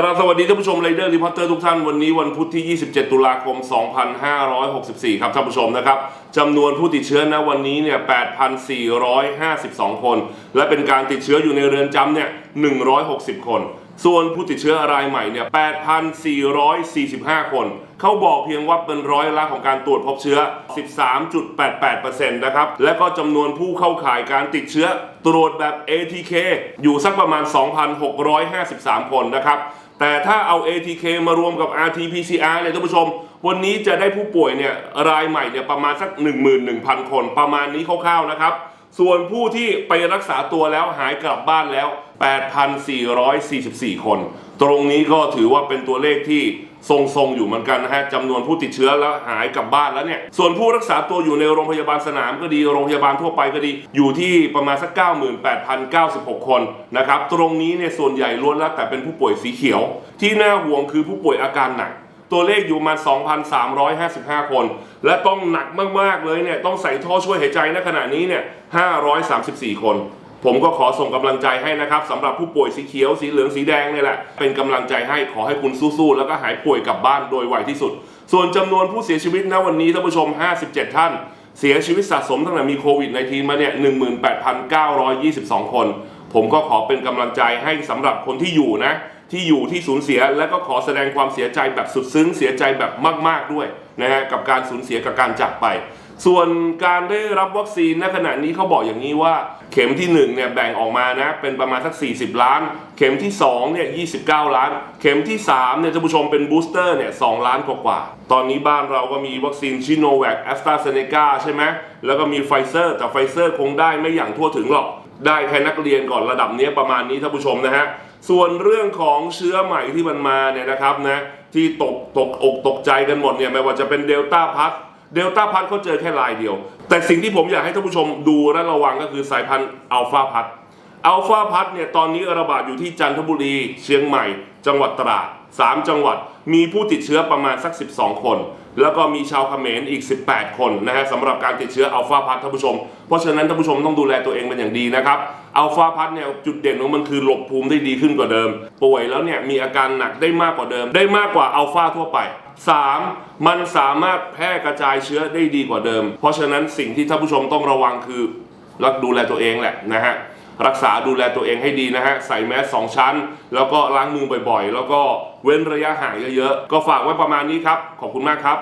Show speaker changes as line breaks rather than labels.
กราบสวัสดีท่านผู้ชมไรเดอร์รีพอร์เตอร์ทุกท่านวันนี้วันพุธที่ 27 ตุลาคม 2564 ครับท่านผู้ชมนะครับจำนวนผู้ติดเชื้อณวันนี้เนี่ย 8,452 คน และเป็นการติดเชื้ออยู่ในเรือนจำเนี่ย 160 คน ส่วนผู้ติดเชื้อรายใหม่เนี่ย 8,445 คน เขาบอกเพียงว่าเป็นร้อยละของการตรวจพบเชื้อ 13.88%นะครับ และก็จำนวนผู้เข้าข่ายการติดเชื้อตรวจแบบ ATK อยู่สักประมาณ 2,653 คนนะครับ แต่ถ้าเอา ATK มารวมกับ RT-PCR เนี่ยท่านผู้ชม วันนี้จะได้ผู้ป่วยเนี่ยรายใหม่เนี่ยประมาณสัก 11,000 คน ประมาณนี้คร่าวๆนะครับ ส่วนผู้ที่ไปรักษาตัวแล้วหายกลับบ้านแล้ว 8,444 คน ตรงนี้ก็ถือว่าเป็นตัวเลขที่ ทรงๆอยู่เหมือนกันนะฮะจำนวนผู้ติดเชื้อแล้วหายกลับบ้านแล้วเนี่ยส่วนผู้รักษาตัวอยู่ในโรงพยาบาลสนามก็ดีโรงพยาบาลทั่วไปก็ดี อยู่ที่ประมาณสัก 98,096 คนนะครับตรงนี้เนี่ยส่วนใหญ่ล้วนแล้วแต่เป็นผู้ป่วยสีเขียว ที่น่าห่วงคือผู้ป่วยอาการหนักตัวเลขอยู่มา 2,355 คน และต้องหนักมาก ๆ เลยเนี่ย ต้องใส่ท่อช่วยหายใจณขณะนี้เนี่ย 534 คน ผมก็ขอส่งกำลังใจให้นะครับสำหรับผู้ป่วยสีเขียวสีเหลืองสีแดงเนี่ยแหละ เป็นกำลังใจให้ขอให้คุณสู้ๆแล้วก็หายป่วยกลับบ้านโดยไวที่สุด ส่วนจำนวนผู้เสียชีวิตณวันนี้ท่านผู้ชม 57 ท่าน เสียชีวิตสะสมตั้งแต่มีโควิด -19 มาเนี่ย 18,922 คน ผมก็ขอเป็นกำลังใจให้สำหรับคนที่อยู่นะ ที่อยู่ที่สูญเสียและก็ขอแสดงความเสียใจแบบสุดซึ้งเสียใจแบบมาก ๆด้วยนะฮะกับการสูญเสียกับการจากไป ส่วนการได้รับวัคซีนณขณะนี้เขาบอกอย่างนี้ว่า เข็มที่1เนี่ยแบ่งออกมานะเป็นประมาณสัก 40 ล้าน เข็มที่2เนี่ย29 ล้าน เข็มที่3เนี่ยท่านผู้ชมเป็นบูสเตอร์เนี่ย2ล้านกว่าๆตอนนี้บ้านเราก็มีวัคซีนชิโนแวคแอสตราเซเนกาใช่ไหมแล้วก็มีไฟเซอร์แต่ไฟเซอร์คงได้ไม่อย่างทั่วถึงหรอกได้แค่นักเรียนก่อนระดับเนี้ยประมาณนี้ท่านผู้ชมนะฮะ ส่วนเรื่องของเชื้อใหม่ที่มันมาเนี่ยนะครับนะที่ตกตกอกตกใจกันหมดเนี่ยไม่ว่าจะเป็นเดลต้าพัทเดลต้าพัทเขาเจอแค่ลายเดียว แต่สิ่งที่ผมอยากให้ท่านผู้ชมดูและระวังก็คือสายพันธุ์อัลฟาพัท อัลฟาพัทเนี่ยตอนนี้ระบาดอยู่ที่จันทบุรี เชียงใหม่ จังหวัดตราด 3 จังหวัด มีผู้ติดเชื้อประมาณสัก 12 คน แล้วก็มีชาวเขมรอีก 18 คนนะฮะสำหรับการติดเชื้ออัลฟาพัทท่านผู้ชม เพราะฉะนั้นท่านผู้ชมต้องดูแลตัวเองเป็นอย่างดีนะครับอัลฟาพัทเนี่ยจุดเด่นของมันคือหลบภูมิได้ดีขึ้นกว่าเดิม ป่วยแล้วเนี่ยมีอาการหนักได้มากกว่าเดิม ได้มากกว่าอัลฟาทั่วไป 3. มันสามารถแพร่กระจายเชื้อได้ดีกว่าเดิม เพราะฉะนั้นสิ่งที่ท่านผู้ชมต้องระวังคือรักดูแลตัวเองแหละนะฮะ รักษาดูแลตัวเองให้ดีนะฮะ ใส่แมสสองชั้น แล้วก็ล้างมือบ่อยๆ แล้วก็เว้นระยะห่างเยอะๆ ก็ฝากไว้ประมาณนี้ครับ ขอบคุณมากครับ